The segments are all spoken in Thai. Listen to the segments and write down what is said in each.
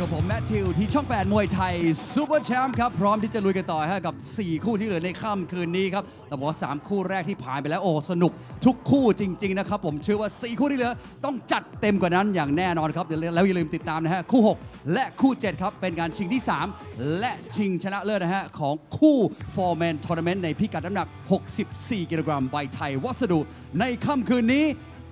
กับผมแมทธิวที่ช่อง 8 มวยไทยซูเปอร์แชมป์ครับ พร้อมที่จะลุยกันต่อฮะกับ 4 คู่ที่เหลือในค่ำคืนนี้ครับ แต่ว่า 3 คู่แรกที่ผ่านไปแล้วโอ้สนุกทุกคู่จริง ๆ นะครับ ผมเชื่อว่า 4 คู่ที่เหลือ ต้องจัดเต็มกว่านั้นอย่างแน่นอนครับเดี๋ยวแล้วอย่าลืมติดตามนะฮะคู่ 6 และคู่ 7 ครับ เป็นการชิงที่ 3 และชิงชนะเลิศนะฮะของคู่ 4 man tournament ในพิกัดน้ำหนัก 64 กิโลกรัมใบไทยวัสดุ ในค่ำคืนนี้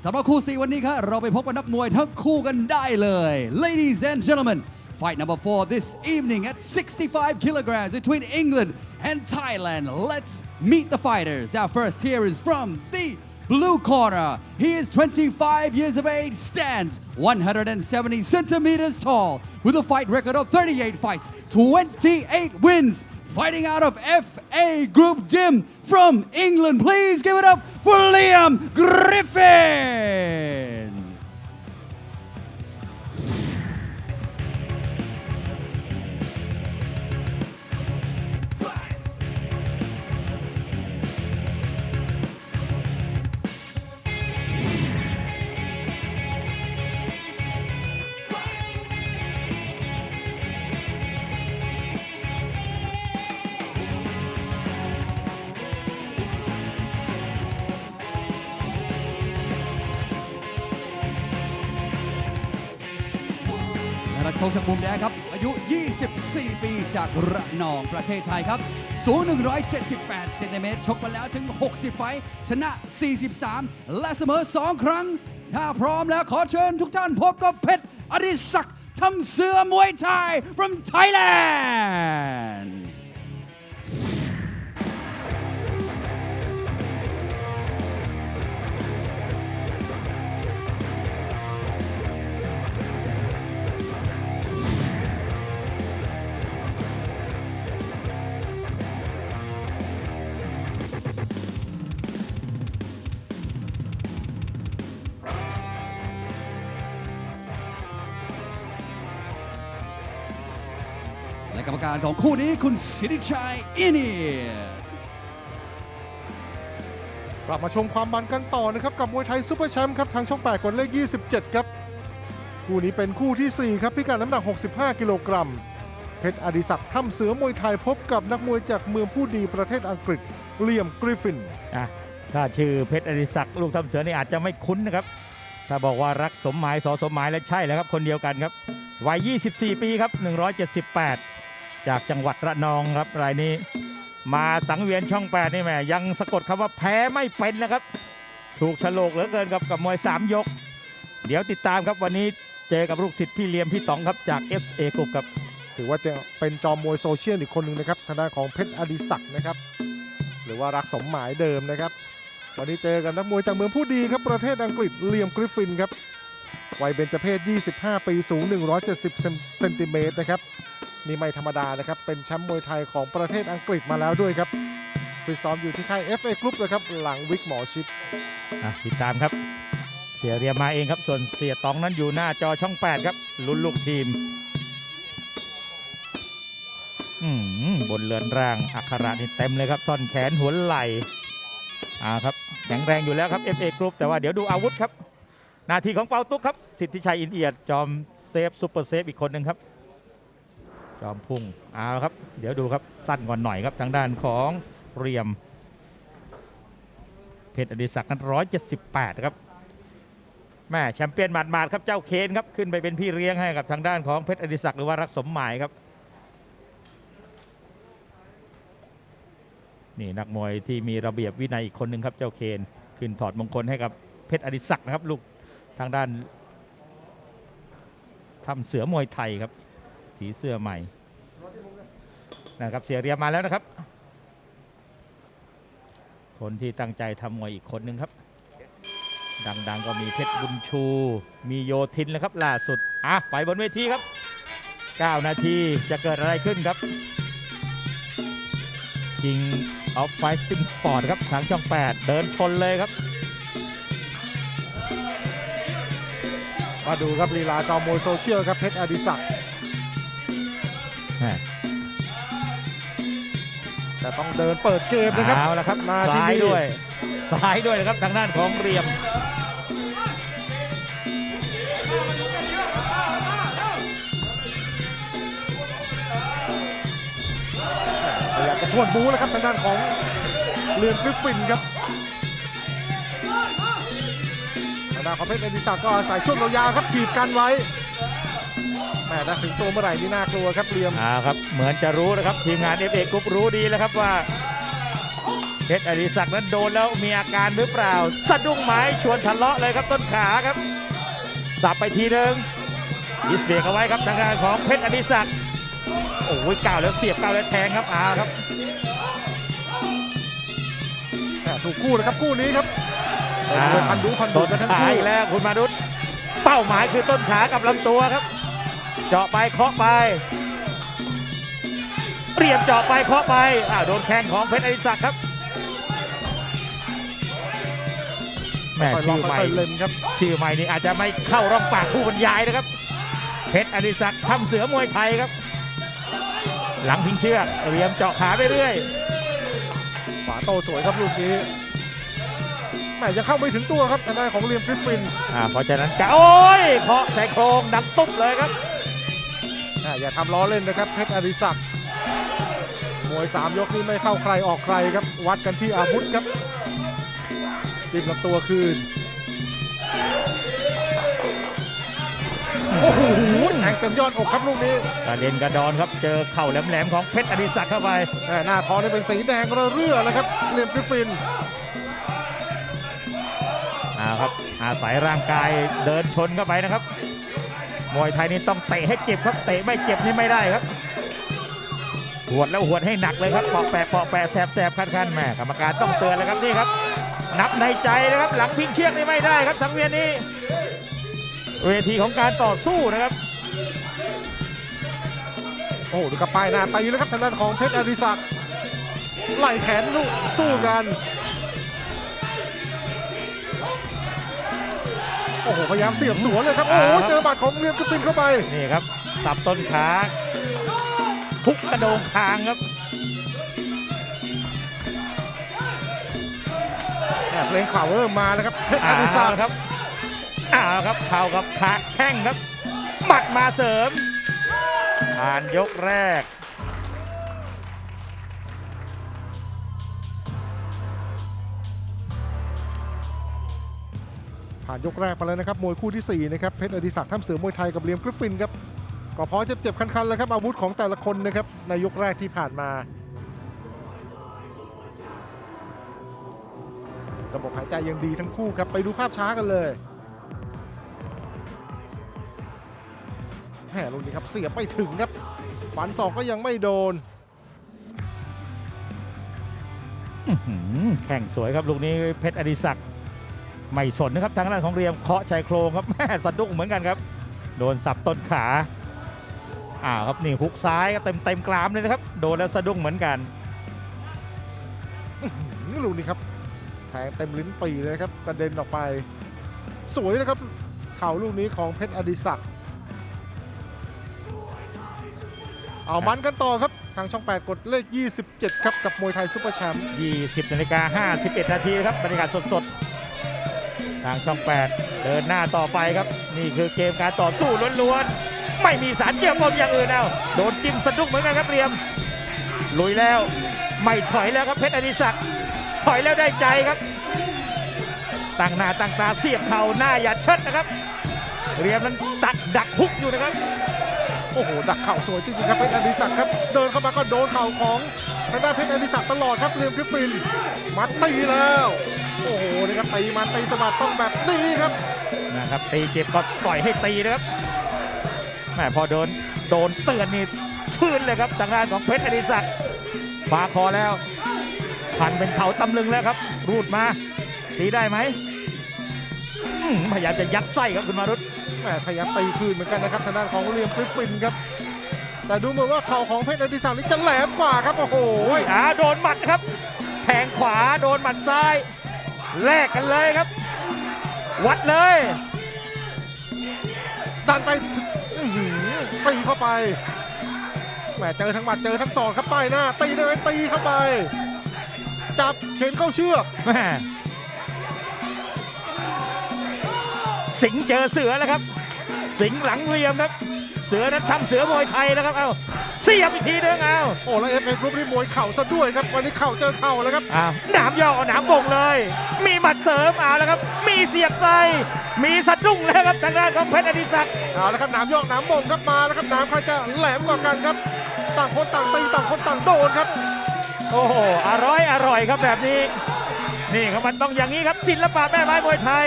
สำหรับคู่ซีวันนี้ครับเราไปพบกับนักมวยทั้งคู่กันได้เลย Ladies and gentlemen fight number four this evening at 65 kilograms between England and Thailand let's meet the fighters our first here is from the blue corner he is 25 years of age stands 170 centimeters tall with a fight record of 38 fights 28 wins fighting out of FA Group Gym from England. Please give it up for Liam Griffin. และนักชกจากมุมแดงครับ อายุ 24 ปีจากระนองประเทศไทยครับ สูง 178 เซนติเมตร ชกมาแล้วถึง 60 ไฟ ชนะ 43 และเสมอ 2 ครั้ง ถ้าพร้อมแล้วขอเชิญทุกท่านพบกับเพชรอดิศักดิ์ทำเสือมวยไทย from Thailand กรรมการของคู่นี้คุณสิริชัยอินเนียกลับมาชมความมันกันต่อนะครับ กับมวยไทยซูเปอร์แชมป์ครับทางช่อง 8กดเลข 27 ครับ คู่นี้เป็นคู่ทีสี่ 4 ครับ พิกัดน้ำหนัก 65 กิโลกรัม เพชรอดิศักดิ์ถ้ำเสือมวยไทยพบกับนักมวยจากเมืองผู้ดีประเทศอังกฤษเลียมกริฟฟินอะถ้าชื่อเพชรอดิศักดิ์ลูกทำเสือนี่อาจจะไม่คุ้นนะครับ ถ้าบอกว่ารักสมหมายสอสมหมายแล้วใช่แล้วครับคนเดียวกันครับวัย 24 ปีครับ 178 จากจังหวัดระนองครับรายนี้ มาสังเวียนช่อง8นี่แม่ยังสะกดคำว่าแพ้ไม่เป็นนะครับ ถูกฉลกเหลือเกินกับกับมวย3ยก เดี๋ยวติดตามครับวันนี้เจอกับลูกศิษย์พี่เลียมพี่ต๋องครับจาก FA กรุ๊ปครับถือว่าจะเป็นจอมมวยโซเชียลอีกคนหนึ่งนะครับทางด้านของเพชรอดิศักดิ์นะครับ หรือว่ารักสมหมายเดิมนะครับ วันนี้เจอกันนักมวยจากเมืองผู้ดีครับประเทศอังกฤษเลียมกริฟฟินครับวัยเบญจเพศ 25 ปีสูง 170 เซนติเมตรนะครับ นี่ไม่ธรรมดานะครับ เป็นแชมป์มวยไทยของประเทศอังกฤษมาแล้วด้วยครับฟิตซ้อมอยู่ที่ค่าย FA Group นะครับ หลังวิกหมอชิดอะติดตามครับ เสียเรียมาเองครับ ส่วนเสียตองนั้นอยู่หน้าจอช่อง 8 ครับลุ้นลูกทีมอืมบนเรือนร่างอักขระนี่เต็มเลยครับท่อนแขนหัวไหล่อ่าครับแข็งแรงอยู่แล้วครับ FA Group แต่ว่าเดี๋ยวดูอาวุธครับ นาทีของเปาตุ๊กครับ สิทธิชัยอินเอียด จอมเซฟซูเปอร์เซฟอีกคนหนึ่งครับ จอมพุ่งเอาครับ เดี๋ยวดูครับสั้นกว่าหน่อยครับทางด้านของเรียม เพชรอดิศักดิ์นั้น178ครับแม่แชมเปี้ยนหมาดๆครับเจ้าเคนครับขึ้นไปเป็นพี่เลี้ยงให้กับทางด้านของเพชรอดิศักดิ์หรือว่ารักสมหมายครับนี่นักมวยที่มีระเบียบวินัยอีกคนหนึ่งครับเจ้าเคนขึ้นถอดมงคลให้กับเพชรอดิศักดิ์นะครับลูกทางด้านทำเสือมวยไทยครับ สีเสื้อใหม่นะครับเสียเรียมาแล้วนะครับ คนที่ตั้งใจทำมวยอีกคนหนึ่งครับ ดังๆก็มีเพชรบุญชู มีโยทินแล้วครับล่าสุดอะไปบนเวทีครับ 9 นาทีจะเกิดอะไรขึ้นครับ King of Fighting Sport ครับทางช่อง 8 เดินชนเลยครับ มาดูครับลีลาจอมมวยโซเชียลครับเพชรอดิศักดิ์ แต่ต้องเดินเปิดเกมนะครับเอาละครับมาซ้ายด้วยซ้ายด้วยนะครับทางด้านของเรียมอยากจะชวนบูแล้วครับทางด้านของเรือนฟิฟฟินครับทางด้านของเพชรเอดิสักก็ใส่ช่วงยาวครับถีบกันไว้ แม่ถ้าถึงตัวเมื่อไหร่นี่น่ากลัวครับเหลี่ยมอ่าครับเหมือนจะรู้นะครับทีมงาน FA กรุ๊ปรู้ดีแล้วครับว่าเพชรอดิศักดิ์นั้นโดนแล้วมีอาการหรือเปล่า สะดุ้งไม้ชวนทะเลาะเลยครับต้นขาครับ สับไปทีหนึ่งดิสเบรกเอาไว้ครับทางด้านของเพชรอดิศักดิ์โอ้ยก้าวแล้วเสียบก้าวแล้วแทงครับอาครับแม่ถูกคู่นะครับคู่นี้ครับอ่าเป็นพันดูพันดูต้นกันทั้งขาคู่ อีกแล้วคุณมาดุษเป้าหมายคือต้นขากับลำตัวครับ เจาะไปเคาะไป เรียบเจาะไปเคาะไปอ่าโดนแข้งของเพชรอดิศักดิ์ครับแม่ค่อยลอชื่งอใหม่ค่อยๆเล็มครับชื่อใหม่นี่อาจจะไม่เข้าร่องปากผู้บรรยายนะครับ เพชรอดิศักดิ์ทำเสือมวยไทยครับ หลังพิงเชือกเตรียมเจาะขาไปเรื่อยขวาโตสวยครับลูกนี้แม่จะเข้าไม่ถึงตัวครับทางด้านของเหลี่ยมกริฟฟินอ่าเพราะฉะนั้นกะโอ้ยเคาะใส่โครงดังตุ๊บเลยครับ อ่าอย่าทำล้อเล่นนะครับเพชรอดิศักดิ์มวย 3 ยกนี้ไม่เข้าใครออกใครครับ วัดกันที่อาวุธครับ จิ้มลำตัวคืน โอ้โหแทงเต็มยอดอกครับลูกนี้กระเด็นกระดอนครับเจอเข่าแหลมๆของเพชรอดิศักดิ์เข้าไปแม่หน้าท้องนี่เป็นสีแดงระเรื่อเลยครับเหลี่ยมกริฟฟินอ่าครับอาศัยร่างกายเดินชนเข้าไปนะครับ มวยไทยนี่ต้องเตะให้เจ็บครับเตะไม่เจ็บนี่ไม่ได้ครับหวดแล้วหวดให้หนักเลยครับปาะแปะปาะแปะแสบแสบคันคันๆแม่กรรมการต้องเตือนเลยครับนี่ครับ นับในใจนะครับหลังพิงเชือกนี่ไม่ได้ครับ สังเวียนนี้ เวทีของการต่อสู้นะครับโอ้โหดูกับป้ายหน้าตีแล้วครับทางด้านของเพชรอดิศักดิ์ไหล่แขนลูกสู้กัน อ้โหพยายามเสียบสวนเลยครับโอ้โหอ่าครับเจอบัตรของเหลี่ยมกริฟฟินเข้าไปนี่ครับสับต้นขาทุกกระโดงคางครับแม่เพลงข่าวเริ่มมาแล้วครับเพชรอดิศักดิ์เอาละครับเอาละครับเข่ากับขาแข้งครับหมัดมาเสริมผ่านยกแรก ผ่านยกแรกไปแล้วนะครับมวยคู่ที่ 4 นะครับเพชรอดิศักดิ์ท่ามเสือมวยไทยกับเลียมกริฟฟินครับก็พอเจ็บๆคันๆแล้วครับอาวุธของแต่ละคนนะครับในยกแรกที่ผ่านมา ระบบหายใจยังดีทั้งคู่ครับไปดูภาพช้ากันเลยแหมลูกนี้ครับเสียบไม่ถึงครับฟันศอกก็ยังไม่โดนแข่งสวยครับลูกนี้เพชรอดิศักดิ์ ไม่สนนะครับทางด้านของเรียมเคาะชายโครงครับแม่สะดุ้งเหมือนกันครับ โดนสับต้นขาอ้าวครับนี่ฮุกซ้ายก็เต็มเต็มๆกรามเลยนะครับ โดนแล้วสะดุ้งเหมือนกันนี่ลูกนี้ครับแทงเต็มลิ้นปีเลยนะครับกระเด็นออกไป สวยนะครับ เข่าลูกนี้ของเพชรอดิศักดิ์เอามันกันต่อครับทางช่อง 8 กดเลข 27 ครับ กับมวยไทยซุปเปอร์แชมป์20นาฬิกา51 นาทีครับบรรยากาศสดๆทางช่อง 8 เดินหน้าต่อไปครับ นี่คือเกมการต่อสู้ล้วนๆ ไม่มีสารเกี่ยวปมอย่างอื่นเอาโดนจิ้มสะดุ้งเหมือนกันครับเรียม ลุยแล้วไม่ถอยแล้วครับเพชรอดิศักดิ์ถอยแล้วได้ใจครับตั้งหน้าตั้งตาเสียบเข่าหน้าอย่าเชิดนะครับ เรียมนั้นตักดักฮุกอยู่นะครับ โอ้โห ดักเข่าสวยจริงๆครับเพชรอดิศักดิ์ครับ เดินเข้ามาก็โดนเข่าของทางด้านเพชรอดิศักดิ์ตลอดครับเรียมกริฟฟินมาตีแล้ว โอ้โหนี่ครับตีมาตีสะบัดต้องแบบนี้ครับนะครับตีเจ็บก็ปล่อยให้ตีนะครับแม่พอโดนโดนเตือนนี่ชื่นเลยครับทางด้านของเพชรอดิศักดิ์ขวาคอแล้วพันเป็นเขาตำลึงแล้วครับ รูดมาตีได้ไหมอื้อหือพยายามจะยัดไส้ครับคุณมารุตแหมพยายามตีคืนเหมือนกันนะครับทางด้านของเรียมกริฟฟินครับแต่ดูเหมือนว่าเข่าของเพชรอดิศักดิ์นี่จะแหลมกว่าครับโอ้โหอ่าโดนหมัดครับแทงขวาโดนหมัดซ้าย แลกกันเลยครับ วัดเลย ดันไปอื้อหือตีเข้าไปแหมเจอทั้งหมัดเจอทั้งศอกครับป้ายหน้า ตีได้ไหมตีเข้าไป จับเข็นเข้าเชือกแม่สิงห์เจอเสือแล้วครับ สิงห์หลังเรียมครับ เสือนั้นทำเสือมวยไทยนะครับเอาเสียบอีกทีนึงเอาโอ้แล้วเอฟเอกรุ๊ปนี่มวยเข่าซะด้วยครับวันนี้เข่าเจอเข่าแล้วครับอ้าวหนามย่อเอาหนามบ่งเลย มีหมัดเสริมเอาแล้วครับ มีเสียบใส่มีสะดุ้งแล้วครับทางด้านของเพชรอดิศักดิ์เอาแล้วครับหนามยอกหนามบ่งครับมาแล้วครับหนามใครจะแหลมกว่ากันครับ ต่างคนต่างตีต่างคนต่างโดนครับโอ้โหอร่อยอร่อยครับแบบนี้นี่ครับมันต้องอย่างนี้ครับศิลปะแม่ไม้มวยไทย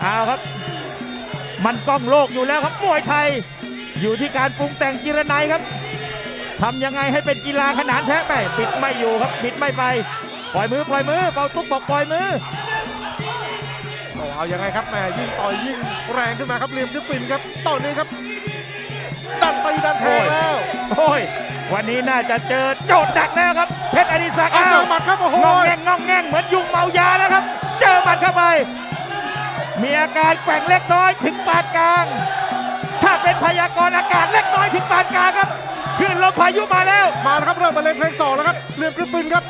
เอาครับ มันกล้องโลกอยู่แล้วครับมวยไทย อยู่ที่การปรุงแต่งจิรนัยครับทำยังไงให้เป็นกีฬาขนานแท้ไปบิดไม่อยู่ครับบิดไม่ไป ปล่อยมือปล่อยมือเปาตุ๊กบอกปล่อยมือโอ้เอายังไงครับแหม่ยิ่งต่อยยิ่งแรงขึ้นมาครับเลียมกริฟฟินครับตอนนี้ครับดันตีดันแทงแล้วโอ้ยวันนี้น่าจะเจอโจทย์หนักแล้วครับเพชรอดิศักดิ์เอาเจออ้าวหมัดครับโอ้โหงองแงงงองแงงเหมือนยุงเมายาแล้วครับ เจอหมัดเข้าไป มีอาการแกว่งเล็กน้อยถึงปานกลางถ้า เป็นพยากรณ์อากาศเล็กน้อยถึงปานกลางครับขึ้นลมพายุมาแล้ว มาแล้วครับเริ่มมาเล่นเพลงสองแล้วครับเลียมกริฟฟินครับ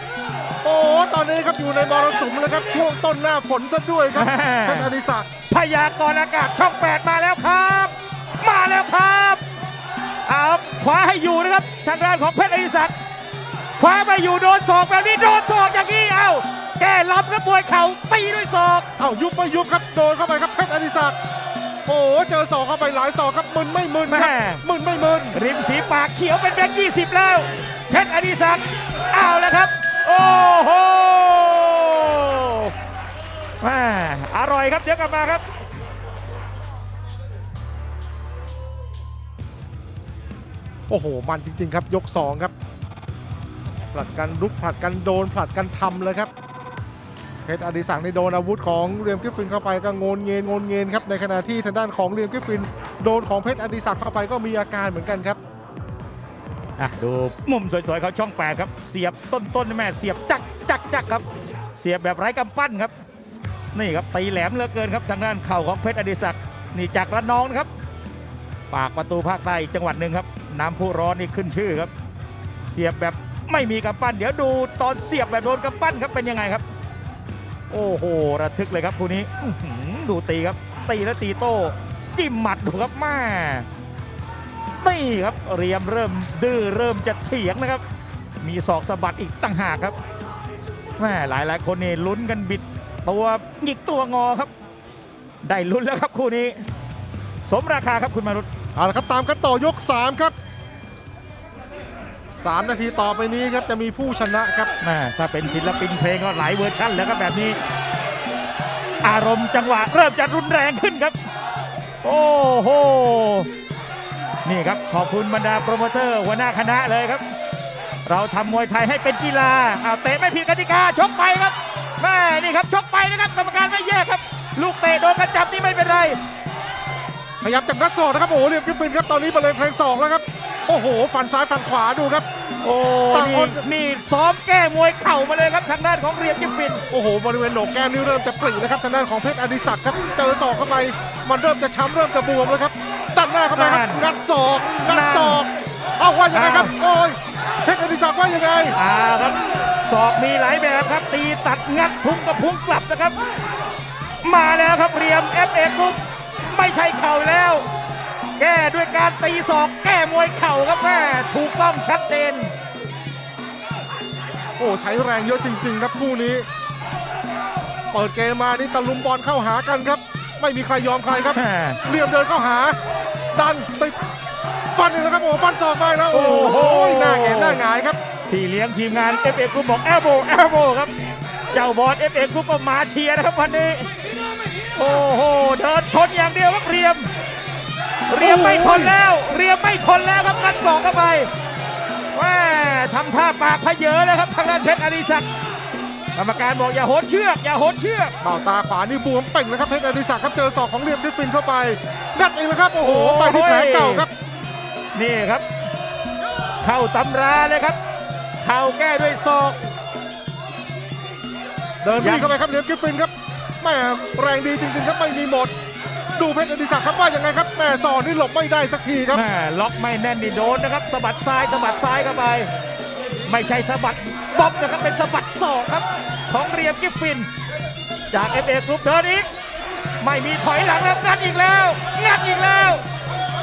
โอ้ตอนนี้ครับอยู่ในมรสุมแล้วครับช่วงต้นหน้าฝนซะด้วยครับแม่ ท่านอดิศักดิ์พยากรณ์อากาศช่องแปดมาแล้วครับ มาแล้วครับเอาขวาให้อยู่นะครับทางด้านของเพชรอดิศักดิ์ขวาไปอยู่โดนศอกแบบนี้โดนศอกอย่างนี้เอาแก้รับครับมวยเข่าตีด้วยศอก เอ้ายุบไม่ยุบครับโดนเข้าไปครับเพชรอดิศักดิ์ โอ้เจอศอกเข้าไปหลายศอกครับมึนไม่มึนครับแม่ มึนไม่มึน ริมฝีปากเขียวเป็นแบงค์ยี่สิบแล้ว เพชรอดิศักดิ์เอาแล้วครับ โอ้โหแม่อร่อยครับ เดี๋ยวกลับมาครับ โอ้โห มันจริง ๆ ครับยก 2 ครับผลัดกันลุกผลัดกันโดนผลัดกันทำเลยครับ เพชรอดิศักดิ์ในโดนอาวุธของเรียมกิฟฟินเข้าไปก็งนเงินงนเงินครับในขณะที่ทางด้านของเรียมกิฟฟินโดนของเพชรอดิศักดิ์เข้าไปก็มีอาการเหมือนกันครับอะดูมุมสวยๆเขาช่องแปดครับเสียบต้นๆแม่เสียบจักจักจักครับ เสียบแบบไร้กำปั้นครับ นี่ครับตีแหลมเหลือเกินครับทางด้านเข่าของเพชรอดิศักดิ์นี่จากระนองนะครับ ปากประตูภาคใต้จังหวัดหนึ่งครับน้ำพุร้อนนี่ขึ้นชื่อครับ เสียบแบบไม่มีกำปั้น เดี๋ยวดูตอนเสียบแบบโดนกำปั้นครับเป็นยังไงครับ โอ้โห ระทึกเลยครับคู่นี้ดูตีครับ ตีแล้วตีโต้จิ้มหมัดดูครับแม่นี่ครับเรียมเริ่มดื้อเริ่มจะเถียงนะครับ มีศอกสะบัดอีกต่างหากครับแม่หลายหลายคนนี่ลุ้นกันบิดตัวหยิกตัวงอครับ ได้ลุ้นแล้วครับคู่นี้ สมราคาครับคุณมารุตเอาละครับตามกันต่อยก 3 ครับ 3 นาทีต่อไปนี้ครับจะมีผู้ชนะครับแม่ถ้าเป็นศิลปินเพลงก็หลายเวอร์ชั่นแล้วครับแบบนี้ อารมณ์จังหวะเริ่มจะรุนแรงขึ้นครับ โอ้โหนี่ครับขอบคุณบรรดาโปรโมเตอร์หัวหน้าคณะเลยครับ เราทำมวยไทยให้เป็นกีฬาเอาเตะไม่ผิดกติกาชกไปครับแม่นี่ครับชกไปนะครับกรรมการไม่แยกครับ ลูกเตะโดนกระจับนี่ไม่เป็นไร พยายามจะงัดศอกนะครับโอ้โหเรียมกริฟฟินครับตอนนี้บรรเลงเพลงสองแล้วครับ โอ้โห ฟันซ้ายฟันขวาดูครับ โอ้ต่างนี่คนนี่ซ้อมแก้มวยเข่ามาเลยครับทางด้านของเรียมยิมฟิน โอ้โห บริเวณโหนกแก้มนี่เริ่มจะปรินะครับทางด้านของเพชรอดิศักดิ์ครับ เจอศอกเข้าไป มันเริ่มจะช้ำเริ่มจะบวมแล้วครับ ตัดหน้าเข้าไปครับ นั่นงัดศอก งัดนั่นศอก เอาว่ายังไงครับอ้าวโอ้ย เพชรอดิศักดิ์ว่ายังไง อ่าครับศอกมีหลายแบบครับ ตีตัดงัดทุ้งกับพุ้งกลับนะครับ มาแล้วครับเรียม f อกรุ๊ปไม่ใช่เข่าแล้วแก้ด้วยการตีศอกแก้มวยเข่าครับแม่ถูกต้องชัดเจนโอ้ใช้แรงเยอะจริง ๆ ครับคู่นี้ เปิดเกมมานี่ตะลุมบอลเข้าหากันครับ ไม่มีใครยอมใครครับแม่เหลี่ยมเดินเข้าหา ดันติดฟันอีกแล้วครับโอ้ฟันศอกไปแล้วโอ้โอ้โหโหหน้าแหงนหน้าหงายครับพี่เลี้ยงทีมงาน f อกรุ๊ปบอกแอลโบแอลโบครับ เจ้าบอล f อกรุ๊ปก็มาเชียร์นะครับวันนี้ โอ้โหเดินชนอย่างเดียวครับเรียม เรียมไม่ทนแล้ว เรียมไม่ทนแล้วครับงัดสองเข้าไปแม่ทำท่าปากพะเยอแล้วครับทางด้านเพชรอดิศักดิ์กรรมการบอกอย่าโหนเชือกอย่าโหนเชือกเบ้าตาขวานี่บวมเป่งแล้วครับเพชรอดิศักดิ์ครับเจอศอกของเหลี่ยมที่ฟินเข้าไปงัดเองแล้วครับโอ้โหไปที่แผลเก่าครับ นี่ครับ เข้าตำราเลยครับ เข้าแก้ด้วยศอก เดินยัวิ่งงเข้าไปครับเหลี่ยมกิฟฟินครับแม่แรงดีจริงๆครับไม่มีหมด ดูเพชรอดิศักดิ์ครับว่ายังไงครับแม่ศอกนี่หลบไม่ได้สักทีครับแม่ล็อกไม่แน่นนี่โดนนะครับสะบัดซ้ายสะบัดซ้ายเข้าไป ไม่ใช่สะบัดบ๊อบนะครับเป็นสะบัดศอกครับ ของเรียมกิฟฟิน จาก FA กรุ๊ปเดินอีก ไม่มีถอยหลังแล้วงัดอีกแล้ว งัดอีกแล้ว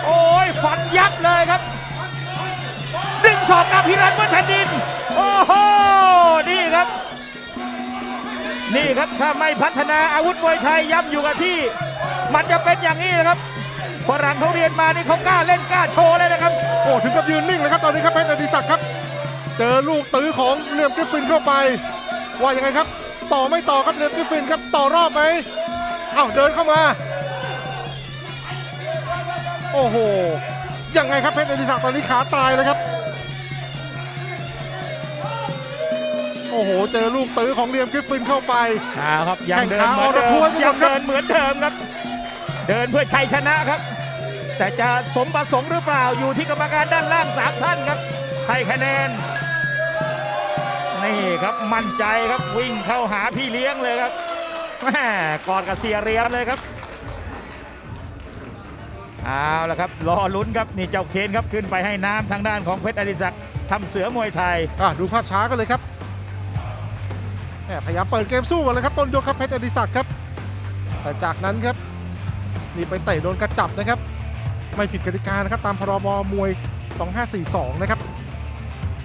โอ้ยฟันยับเลยครับดึงศอกกับพิรันบนแผ่นดิน โอ้โหนี่ครับ นี่ครับถ้าไม่พัฒนาอาวุธมวยไทยย้ำอยู่กับที่ มันจะเป็นอย่างนี้นะครับฝรั่งเขาเรียนมานี่เขากล้าเล่นกล้าโชว์เลยนะครับ โอ้ถึงกับยืนนิ่งเลยครับตอนนี้ครับเพชรอดิศักดิ์ครับ เจอลูกตื้อของเหลี่ยมกริฟฟินเข้าไป ว่ายังไงครับ ต่อไม่ต่อครับเหลี่ยมกริฟฟินครับต่อรอบไหมเอ้าเดินเข้ามา โอ้โหยังไงครับเพชรอดิศักดิ์ตอนนี้ขาตายเลยครับ โอ้โห เจอลูกตื้อของเหลี่ยมกริฟฟินเข้าไปเอาครับยังเดินแข้งเหมือนขาเดิอ่อนระทวยมไปหมดยังครับเดินเหมือนเดิมครับ เดินเพื่อชัยชนะครับ แต่จะสมประสงค์หรือเปล่าอยู่ที่กรรมการด้านล่างสามท่านครับให้คะแนนนี่ครับมั่นใจครับวิ่งเข้าหาพี่เลี้ยงเลยครับแม่กอดกับเสียเรียบเลยครับเอาละครับรอลุ้นครับนี่เจ้าเคนครับขึ้นไปให้น้ำทางด้านของเพชรอดิศักดิ์ทำเสือมวยไทยอะดูภาพช้ากันเลยครับพยายามเปิดเกมสู้กันเลยครับต้นยกครับเพชรอดิศักดิ์ครับ แต่จากนั้นครับ นี่ไปเตะโดนกระจับนะครับ ไม่ผิดกติกานะครับตามพรบมวย 2542 นะครับ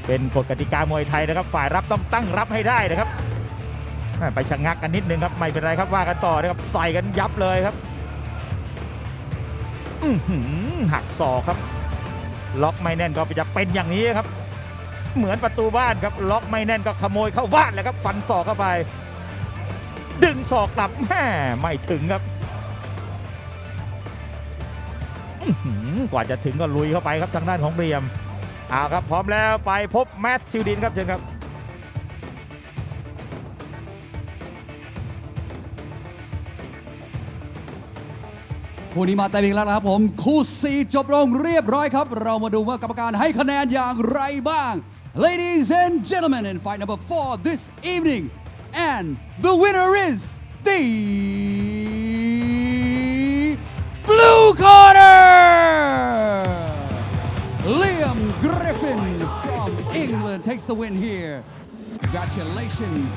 เป็นกฎกติกามวยไทยนะครับ ฝ่ายรับต้องตั้งรับให้ได้นะครับ ไปชะงักกันนิดนึงครับ ไม่เป็นไรครับว่ากันต่อนะครับใส่กันยับเลยครับหักศอกครับ ล็อกไม่แน่นก็จะเป็นอย่างนี้ครับ เหมือนประตูบ้านครับล็อกไม่แน่นก็ขโมยเข้าบ้านเลยครับ ฟันศอกเข้าไป ดึงศอกกลับแม่ไม่ถึงครับ กว่าจะถึงก็ลุยเข้าไปครับทางด้านของเรียมเอาครับพร้อมแล้วไปพบแมตต์ซิลดินครับเชิญครับคู่นี้มาแต่อีกแล้วนะครับผม คู่สีจบลงเรียบร้อยครับ เรามาดูว่ากรรมการให้คะแนนอย่างไรบ้าง Ladies and gentlemen in fight number four this evening and the winner is the blue corner! Liam Griffin from England takes the win here. Congratulations